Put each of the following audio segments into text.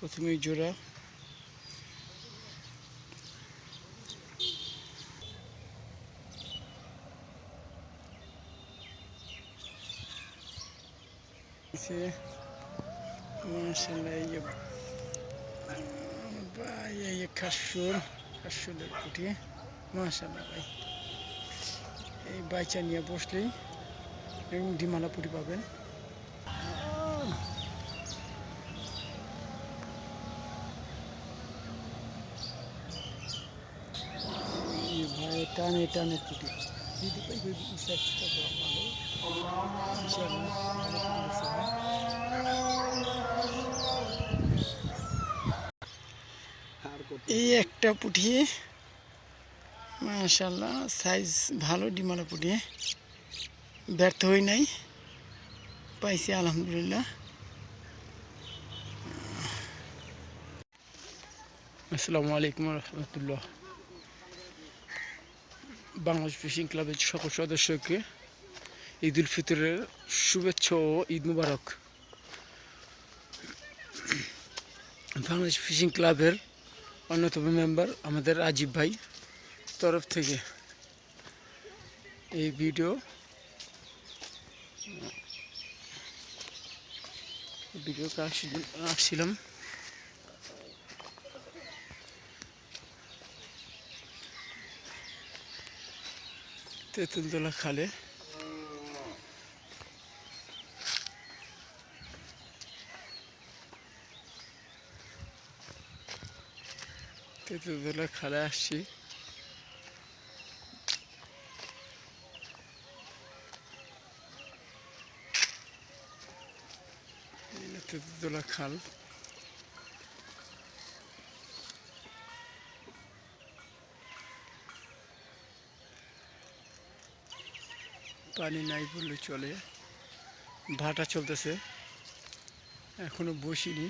প্রথমেই জোড়া। ভাই। এই বাইচা নিয়ে বসলেই এবং ডিমালা পুঁটি পাবেন এই ভাই টানে টানে পুঁটি দিদি ভাই ওই সাইজটা বড় ভালো। এই একটা পুঁটি মাশাল্লাহ সাইজ ভালো ডিমালা পুঠি ব্যর্থ হই নাই পাইছি আলহামদুলিল্লাহ। আসসালামু আলাইকুম রহমতুল্লাহ। বাংলাদেশ ফিশিং ক্লাবের সকল সদস্যকে ঈদ উল ফিতরের শুভেচ্ছা ও ঈদ মুবারক। বাংলাদেশ ফিশিং ক্লাবের অন্যতম মেম্বার আমাদের রাজীব ভাই তরফ থেকে এই ভিডিও ভিডিও আসছিলাম তেঁতুলতলা খালে। তেঁতুলতলা খালে আসছি। তেঁতুলতলা খাল। পানি নাই বললে চলে। ভাটা চলতেছে। এখনও বসিনি।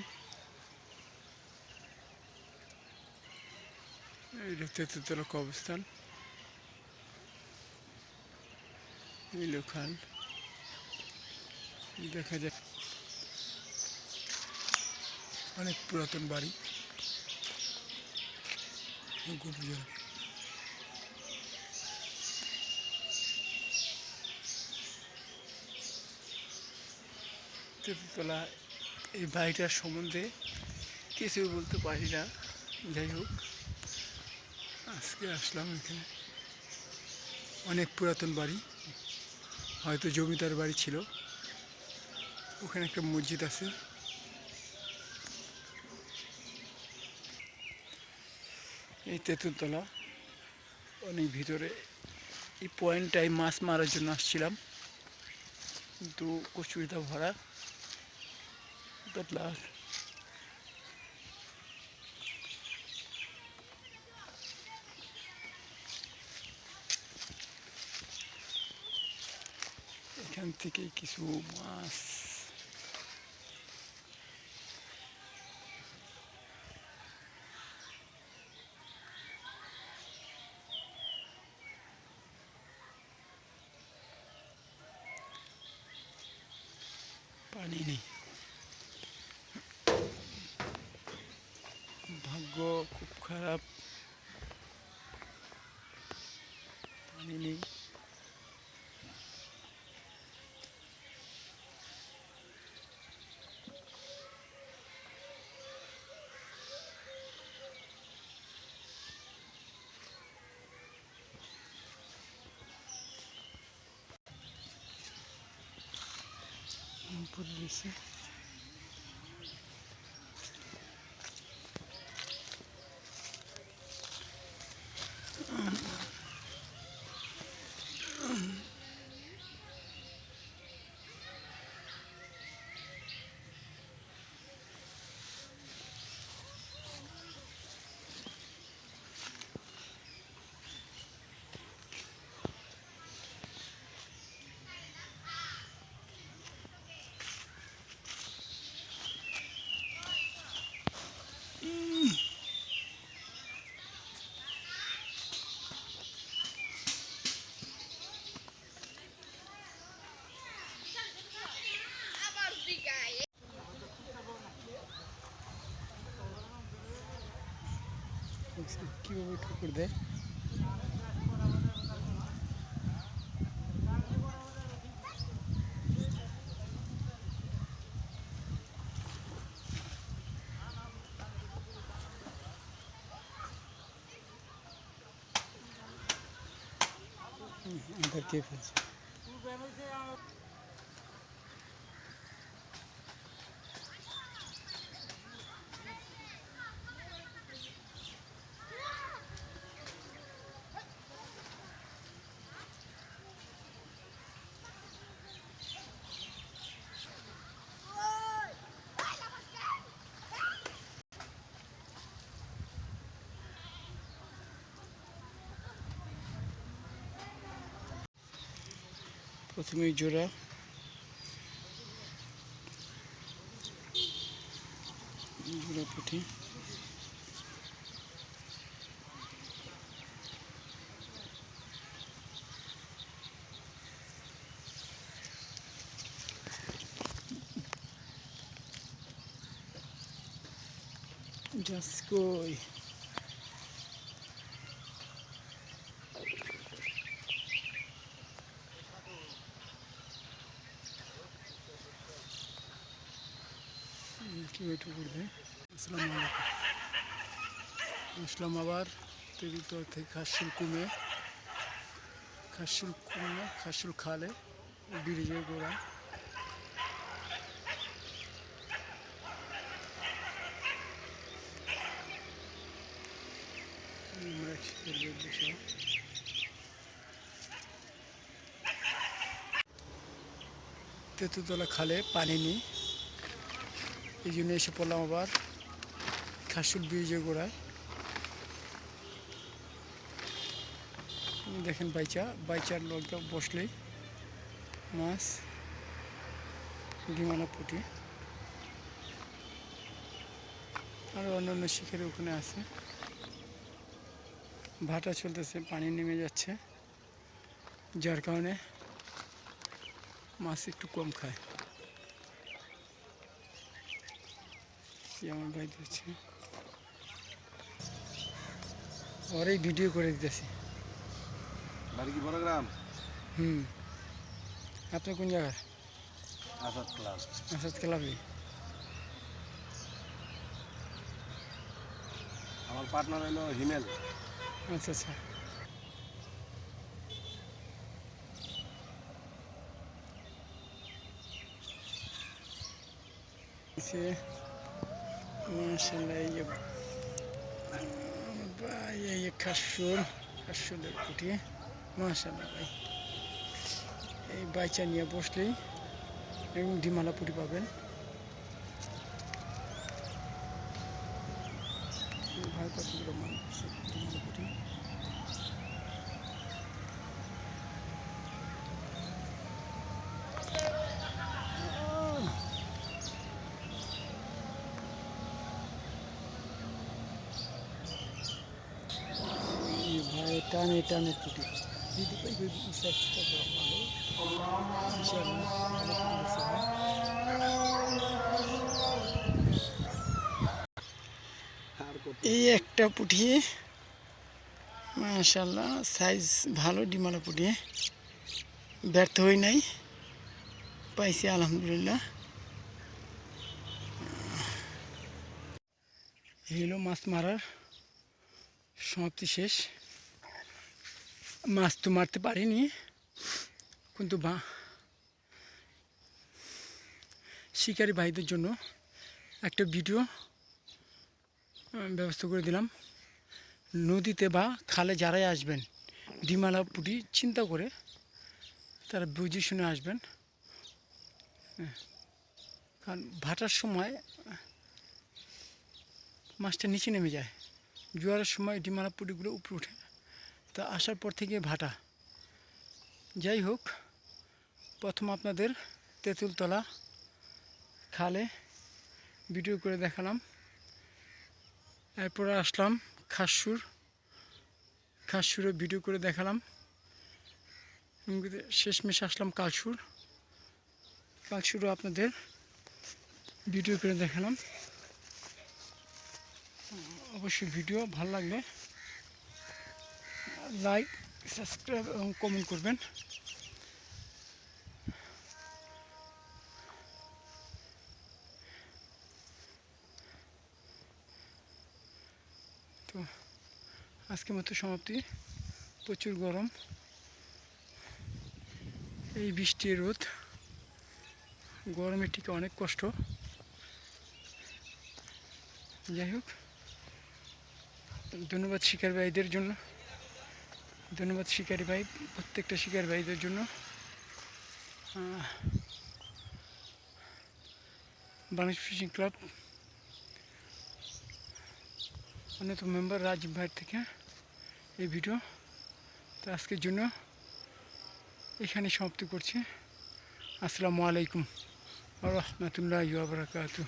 এইটা তেঁতুলতলা কবস্থান খাল। দেখা যায় অনেক পুরাতন বাড়ি। গভীর তেঁতুলতলা এই বাড়িটার সম্বন্ধে কিছু বলতে পারি না। যাই হোক, আজকে আসলাম এখানে। অনেক পুরাতন বাড়ি, হয়তো জমিদার বাড়ি ছিল। ওখানে একটা মসজিদ আছে। এই তেঁতুলতলা। অনেক ভিতরে এই পয়েন্টটায় মাছ মারার জন্য আসছিলাম। কিন্তু কচুরিটা ভরা। তোতলা এখান থেকে কিছু মাছ পানি নেই ভাগ্য খুব খারাপ পানি নেই কীভাবে ঠুকুর দেয় হুম, আধার কে ফেলছে প্রথমেই জোড়া। জোড়া পুঁটি। জাসকই কি ওইটা করবে। আলাইকুম আসলাম আবার তেরিতর থেকে খাসুল কুমে খাসুল কুমে খাসুল খালে ব্রিজের গোড়া তেঁতুতলা খালে পানি নেই এই জন্য এসে পড়লাম আবার খাসুল ব্রিজের গোড়ায়। দেখেন বাইচা, বাইচার লোকটা বসলেই মাছ ডিমানা পুঁটি। আর অন্যান্য শিখের ওখানে আছে। ভাটা চলতেছে, পানি নেমে যাচ্ছে, যার কারণে মাছ একটু কম খায়। আমার ভাই দিচ্ছে ওরাই ভিডিও করে দিতেছি। বাড়ি কি বড় গ্রাম হুম। আপনি কোন জায়গায় আসাদ ক্লাব। আসাদ ক্লাবে। আমার পার্টনার হলো হিমেল। আচ্ছা আচ্ছা। সে মাশাল্লাহ এই যে, ভাই, এই এই বাইচা বসলেই এবং ডিমালা পুঁটি পাবেন। ভাই, কতগুলো মানুষ ডিমালা পুঁটি এই ভাই টানে টানে পুঁটি দিদি দিদি সার্চটা দেওয়া ভালো এই একটা পুঁটি মাশাল্লাহ সাইজ ভালো ডিমালা পুঁটি। ব্যর্থ হই নাই, পাইছি আলহামদুলিল্লাহ। এই হলো মাছ মারার সমাপ্তি শেষ। মাছ তো মারতে পারিনি, কিন্তু বা শিকারী ভাইদের জন্য একটা ভিডিও ব্যবস্থা করে দিলাম নদীতে বা খালে যারাই আসবেন, ডিমালা পুটি চিন্তা করে তারা বুঝে শুনে আসবেন হ্যাঁ। কারণ ভাটার সময়, মাছটা নিচে নেমে যায় জোয়ারের সময় ডিমালা পুটিগুলো উপরে ওঠে তা আসার পর থেকে ভাটা। যাই হোক, প্রথম আপনাদের তেঁতুলতলা খালে ভিডিও করে দেখালাম। এরপরে আসলাম খাসুর খাসুরে ভিডিও করে দেখালাম। শেষমেশ আসলাম কালসুর। কালসুরও আপনাদের ভিডিও করে দেখালাম। অবশ্যই ভিডিও ভালো লাগলে লাইক সাবস্ক্রাইব এবং কমেন্ট করবেন। তো আজকের মতো সমাপ্তি। প্রচুর গরম। এই বৃষ্টি রোদ। গরমের টিকে অনেক কষ্ট। যাই হোক, ধন্যবাদ শিকার ভাইদের জন্য। ধন্যবাদ শিকারি ভাই, প্রত্যেকটা শিকারি ভাইদের জন্য। Bangladesh fishing club. অন্যতম মেম্বার রাজীব ভাইয়ের থেকে এই ভিডিও। তো আজকের জন্য এখানে সমাপ্তি করছি। আসসালামু আলাইকুম রহমতুল্লাহ বারকাতুহ।